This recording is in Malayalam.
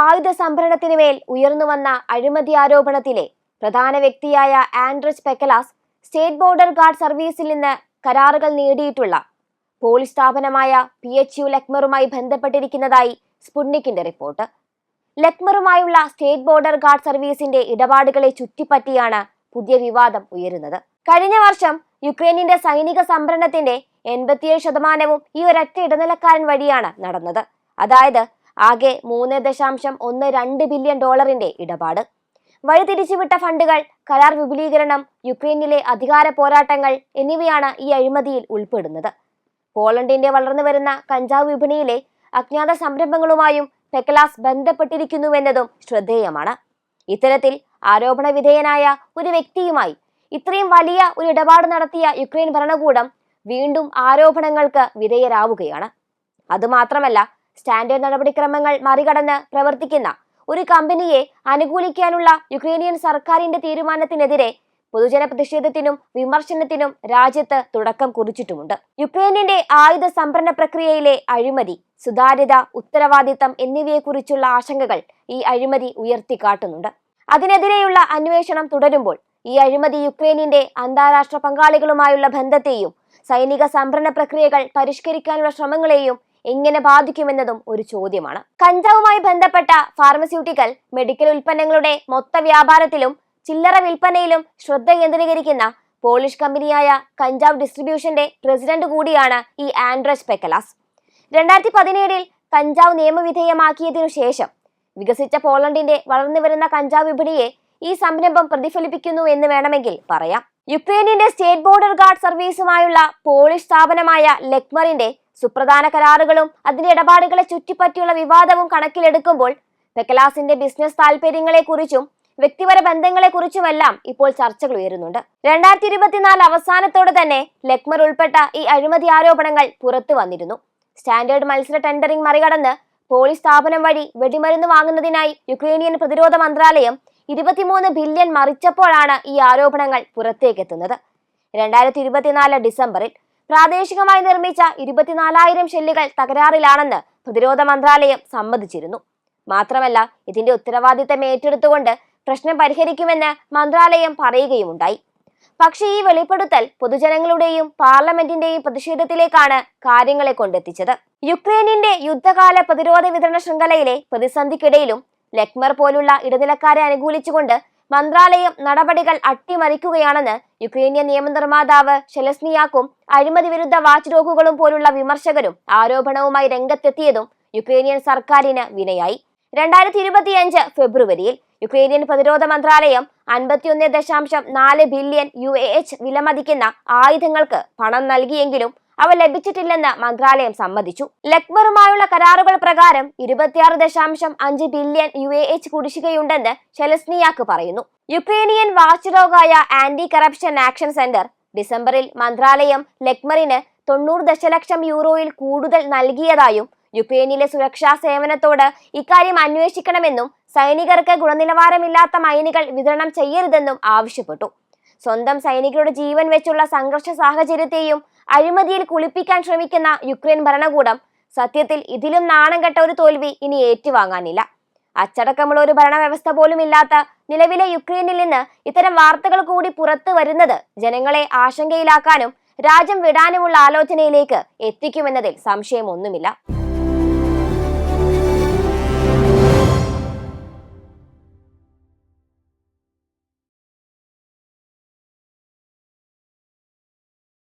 ആയുധ സംഭരണത്തിന് മേൽ ഉയർന്നുവന്ന അഴിമതി ആരോപണത്തിലെ പ്രധാന വ്യക്തിയായ Andres Pekalas state border guard സർവീസിൽ നിന്ന് കരാറുകൾ നേടിയിട്ടുള്ള പോലീസ് സ്ഥാപനമായ പി എച്ച് യു ലക്മറുമായി ബന്ധപ്പെട്ടിരിക്കുന്നതായി സ്പുട്നിക്കിന്റെ റിപ്പോർട്ട്. ലക്മറുമായുള്ള സ്റ്റേറ്റ് ബോർഡർ ഗാർഡ് സർവീസിന്റെ ഇടപാടുകളെ ചുറ്റിപ്പറ്റിയാണ് പുതിയ വിവാദം ഉയരുന്നത്. കഴിഞ്ഞ വർഷം യുക്രൈനിന്റെ സൈനിക സംഭരണത്തിന്റെ എൺപത്തിയേഴ് ശതമാനവും ഈ ഒരൊറ്റ ഇടനിലക്കാരൻ വഴിയാണ് നടന്നത്. അതായത് ആകെ മൂന്ന് ദശാംശം ഒന്ന് രണ്ട് ബില്യൺ ഡോളറിന്റെ ഇടപാട്. വഴിതിരിച്ചുവിട്ട ഫണ്ടുകൾ കരാർ വിപുലീകരണം യുക്രൈനിലെ അധികാര പോരാട്ടങ്ങൾ എന്നിവയാണ് ഈ അഴിമതിയിൽ ഉൾപ്പെടുന്നത്. പോളണ്ടിന്റെ വളർന്നു വരുന്ന കഞ്ചാവ് വിപണിയിലെ അജ്ഞാത സംരംഭങ്ങളുമായും പെക്കലാസ് ബന്ധപ്പെട്ടിരിക്കുന്നുവെന്നതും ശ്രദ്ധേയമാണ്. ഇത്തരത്തിൽ ആരോപണ വിധേയനായ ഒരു വ്യക്തിയുമായി ഇത്രയും വലിയ ഒരു ഇടപാട് നടത്തിയ യുക്രൈൻ ഭരണകൂടം വീണ്ടും ആരോപണങ്ങൾക്ക് വിധേയരാവുകയാണ്. അതുമാത്രമല്ല സ്റ്റാൻഡേർഡ് നടപടിക്രമങ്ങൾ മറികടന്ന് പ്രവർത്തിക്കുന്ന ഒരു കമ്പനിയെ അനുകൂലിക്കാനുള്ള യുക്രേനിയൻ സർക്കാരിന്റെ തീരുമാനത്തിനെതിരെ പൊതുജന പ്രതിഷേധത്തിനും വിമർശനത്തിനും രാജ്യത്ത് തുടക്കം കുറിച്ചിട്ടുമുണ്ട്. യുക്രൈനിന്റെ ആയുധ സംഭരണ പ്രക്രിയയിലെ അഴിമതി സുതാര്യത ഉത്തരവാദിത്തം എന്നിവയെക്കുറിച്ചുള്ള ആശങ്കകൾ ഈ അഴിമതി ഉയർത്തിക്കാട്ടുന്നുണ്ട്. അതിനെതിരെയുള്ള അന്വേഷണം തുടരുമ്പോൾ ഈ അഴിമതി യുക്രൈനിന്റെ അന്താരാഷ്ട്ര പങ്കാളികളുമായുള്ള ബന്ധത്തെയും സൈനിക സംഭരണ പ്രക്രിയകൾ പരിഷ്കരിക്കാനുള്ള ശ്രമങ്ങളെയും എങ്ങനെ ബാധിക്കുമെന്നതും ഒരു ചോദ്യമാണ്. കഞ്ചാവുമായി ബന്ധപ്പെട്ട ഫാർമസ്യൂട്ടിക്കൽ മെഡിക്കൽ ഉൽപ്പന്നങ്ങളുടെ മൊത്ത വ്യാപാരത്തിലും ചില്ലറ വിൽപ്പനയിലും ശ്രദ്ധ കേന്ദ്രീകരിക്കുന്ന പോളിഷ് കമ്പനിയായ കഞ്ചാവ് ഡിസ്ട്രിബ്യൂഷന്റെ പ്രസിഡന്റ് കൂടിയാണ് ഈ ആൻഡ്രസ് പെക്കലാസ്. രണ്ടായിരത്തി പതിനേഴിൽ കഞ്ചാവ് നിയമവിധേയമാക്കിയതിനു ശേഷം വികസിച്ച പോളണ്ടിന്റെ വളർന്നുവരുന്ന കഞ്ചാവ് വിപണിയെ ഈ സംരംഭം പ്രതിഫലിപ്പിക്കുന്നു എന്ന് വേണമെങ്കിൽ പറയാം. യുക്രൈനിന്റെ സ്റ്റേറ്റ് ബോർഡർ ഗാർഡ് സർവീസുമായുള്ള പോളിഷ് സ്ഥാപനമായ ലെക്മറിന്റെ സുപ്രധാന കരാറുകളും അതിന്റെ ഇടപാടുകളെ ചുറ്റിപ്പറ്റിയുള്ള വിവാദവും കണക്കിലെടുക്കുമ്പോൾ പെക്കലാസിന്റെ ബിസിനസ് താല്പര്യങ്ങളെക്കുറിച്ചും വ്യക്തിപര ബന്ധങ്ങളെക്കുറിച്ചുമെല്ലാം ഇപ്പോൾ ചർച്ചകൾ ഉയരുന്നുണ്ട്. രണ്ടായിരത്തി ഇരുപത്തിനാല് അവസാനത്തോടെ തന്നെ ലക്മർ ഉൾപ്പെട്ട ഈ അഴിമതി ആരോപണങ്ങൾ പുറത്തു വന്നിരുന്നു. സ്റ്റാൻഡേർഡ് മത്സര ടെൻഡറിംഗ് മറികടന്ന് പോളിസ് സ്ഥാപനം വഴി വെടിമരുന്ന് വാങ്ങുന്നതിനായി യുക്രൈനിയൻ പ്രതിരോധ മന്ത്രാലയം ഇരുപത്തിമൂന്ന് ബില്യൺ മറിച്ചപ്പോഴാണ് ഈ ആരോപണങ്ങൾ പുറത്തേക്കെത്തുന്നത്. രണ്ടായിരത്തി ഇരുപത്തിനാല് ഡിസംബറിൽ പ്രാദേശികമായി നിർമ്മിച്ച ഇരുപത്തിനാലായിരം ഷെല്ലുകൾ തകരാറിലാണെന്ന് പ്രതിരോധ മന്ത്രാലയം സമ്മതിച്ചിരുന്നു. മാത്രമല്ല ഇതിന്റെ ഉത്തരവാദിത്തം ഏറ്റെടുത്തുകൊണ്ട് പ്രശ്നം പരിഹരിക്കുമെന്ന് മന്ത്രാലയം പറയുകയുമുണ്ടായി. പക്ഷേ ഈ വെളിപ്പെടുത്തൽ പൊതുജനങ്ങളുടെയും പാർലമെന്റിന്റെയും പ്രതിഷേധത്തിലേക്കാണ് കാര്യങ്ങളെ കൊണ്ടെത്തിച്ചത്. യുക്രൈനിന്റെ യുദ്ധകാല പ്രതിരോധ വിതരണ ശൃംഖലയിലെ പ്രതിസന്ധിക്കിടയിലും ലക്മർ പോലുള്ള ഇടനിലക്കാരെ അനുകൂലിച്ചുകൊണ്ട് മന്ത്രാലയം നടപടികൾ അട്ടിമറിക്കുകയാണെന്ന് യുക്രൈനിയൻ നിയമനിർമ്മാതാവ് ഷെലസ്നിയാക്കും അഴിമതി വിരുദ്ധ വാച്ച് ഡോഗുകളും പോലുള്ള വിമർശകരും ആരോപണവുമായി രംഗത്തെത്തിയതും യുക്രൈനിയൻ സർക്കാരിന് വിനയായി. രണ്ടായിരത്തി ഇരുപത്തിയഞ്ച് ഫെബ്രുവരിയിൽ യുക്രൈനിയൻ പ്രതിരോധ മന്ത്രാലയം അൻപത്തിയൊന്ന് ദശാംശം നാല് ബില്യൺ യു എ എച്ച് വിലമതിക്കുന്ന ആയുധങ്ങൾക്ക് പണം നൽകിയെങ്കിലും അവ ലഭിച്ചിട്ടില്ലെന്ന് മന്ത്രാലയം സമ്മതിച്ചു. ലക്ബറുമായുള്ള കരാറുകൾ പ്രകാരം ഇരുപത്തിയാറ് ദശാംശം അഞ്ച് ബില്യൺ യു എ എച്ച് കുടിശ്ശികയുണ്ടെന്ന് ഷെലസ്നിയാക്ക് പറയുന്നു. യുക്രേനിയൻ വാച്ച് ഡോഗായ ആന്റി കറപ്ഷൻ ആക്ഷൻ സെന്റർ ഡിസംബറിൽ മന്ത്രാലയം ലക്മറിന് തൊണ്ണൂറ് ദശലക്ഷം യൂറോയിൽ കൂടുതൽ നൽകിയതായും യുക്രൈനിലെ സുരക്ഷാ സേവനത്തോട് ഇക്കാര്യം അന്വേഷിക്കണമെന്നും സൈനികർക്ക് ഗുണനിലവാരമില്ലാത്ത മൈനുകൾ വിതരണം ചെയ്യരുതെന്നും ആവശ്യപ്പെട്ടു. സ്വന്തം സൈനികരുടെ ജീവൻ വെച്ചുള്ള സംഘർഷ സാഹചര്യത്തെയും അഴിമതിയിൽ കുളിപ്പിക്കാൻ ശ്രമിക്കുന്ന യുക്രൈൻ ഭരണകൂടം സത്യത്തിൽ ഇതിലും നാണം കെട്ട ഒരു തോൽവി ഇനി ഏറ്റുവാങ്ങാനില്ല. അച്ചടക്കമുള്ള ഒരു ഭരണവ്യവസ്ഥ പോലും ഇല്ലാത്ത നിലവിലെ യുക്രൈനിൽ നിന്ന് ഇത്തരം വാർത്തകൾ കൂടി പുറത്തു വരുന്നത് ജനങ്ങളെ ആശങ്കയിലാക്കാനും രാജ്യം വിടാനുമുള്ള ആലോചനയിലേക്ക് എത്തിക്കുമെന്നതിൽ സംശയമൊന്നുമില്ല.